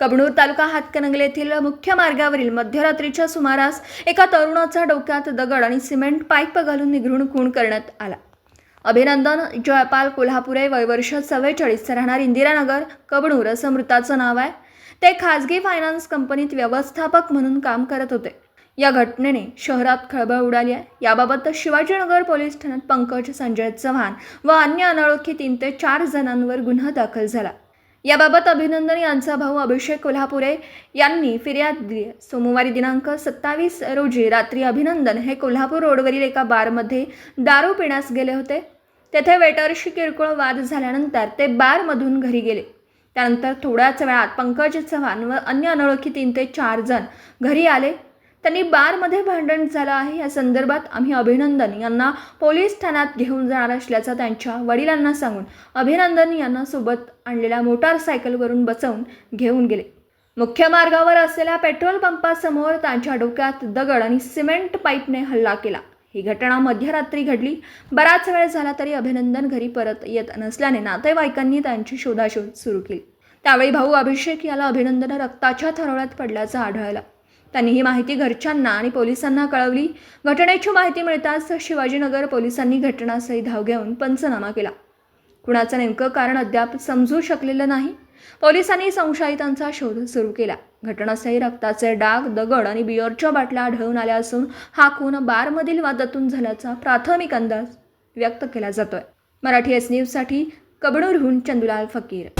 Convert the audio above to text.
कबनूर तालुका हातकणंगले येथील मुख्य मार्गावरील मध्यरात्रीच्या सुमारास एका तरुणाचा डोक्यात दगड आणि सिमेंट पाईप घालून निघून खून करण्यात आला. अभिनंदन जयपाल कोल्हापुरे वयवर्ष चव्वेचाळीस राहणार इंदिरानगर कबणूर असं मृताचं नाव आहे. ते खाजगी फायनान्स कंपनीत व्यवस्थापक म्हणून काम करत होते. या घटनेने शहरात खळबळ उडाली आहे. याबाबत शिवाजीनगर पोलीस ठाण्यात पंकज संजय चव्हाण व अन्य अनोळखी तीन ते चार जणांवर गुन्हा दाखल झाला. याबाबत अभिनंदन यांचा भाऊ अभिषेक कोल्हापुरे यांनी फिर्याद दिली. सोमवारी दिनांक सत्तावीस रोजी रात्री अभिनंदन हे कोल्हापूर रोडवरील एका बारमध्ये दारू पिण्यास गेले होते. तेथे वेटरशी किरकोळ वाद झाल्यानंतर ते बारमधून घरी गेले. त्यानंतर थोड्याच वेळात पंकज चव्हाण व अन्य अनोळखी तीन ते चार जण घरी आले. त्यांनी बारमध्ये भांडण झालं आहे. या संदर्भात आम्ही अभिनंदन यांना पोलीस ठाण्यात घेऊन जाणार असल्याचं त्यांच्या वडिलांना सांगून अभिनंदन यांना सोबत आणलेल्या मोटारसायकलवरून बसवून घेऊन गेले. मुख्य मार्गावर असलेल्या पेट्रोल पंपासमोर त्यांच्या डोक्यात दगड आणि सिमेंट पाईपने हल्ला केला. ही घटना मध्यरात्री घडली. बराच वेळ झाला तरी अभिनंदन घरी परत येत नसल्याने नातेवाईकांनी त्यांची शोधाशोध सुरू केली. त्यावेळी भाऊ अभिषेक याला अभिनंदन रक्ताच्या थरोळ्यात पडल्याचं आढळलं. त्यांनी ही माहिती घरच्यांना आणि पोलिसांना कळवली. घटनेची माहिती मिळताच शिवाजीनगर पोलिसांनी घटनास्थळी धाव घेऊन पंचनामा केला. कुणाचं नेमकं कारण अद्याप समजू शकलेलं नाही. पोलिसांनी संशयितांचा शोध सुरू केला. घटनास्थळी रक्ताचे डाग दगड आणि बिअरच्या बाटल्या आढळून आल्या असून हा खून बारमधील वादातून झाल्याचा प्राथमिक अंदाज व्यक्त केला जातोय. मराठी एस न्यूजसाठी कबडूरहून चंदुलाल फकीर.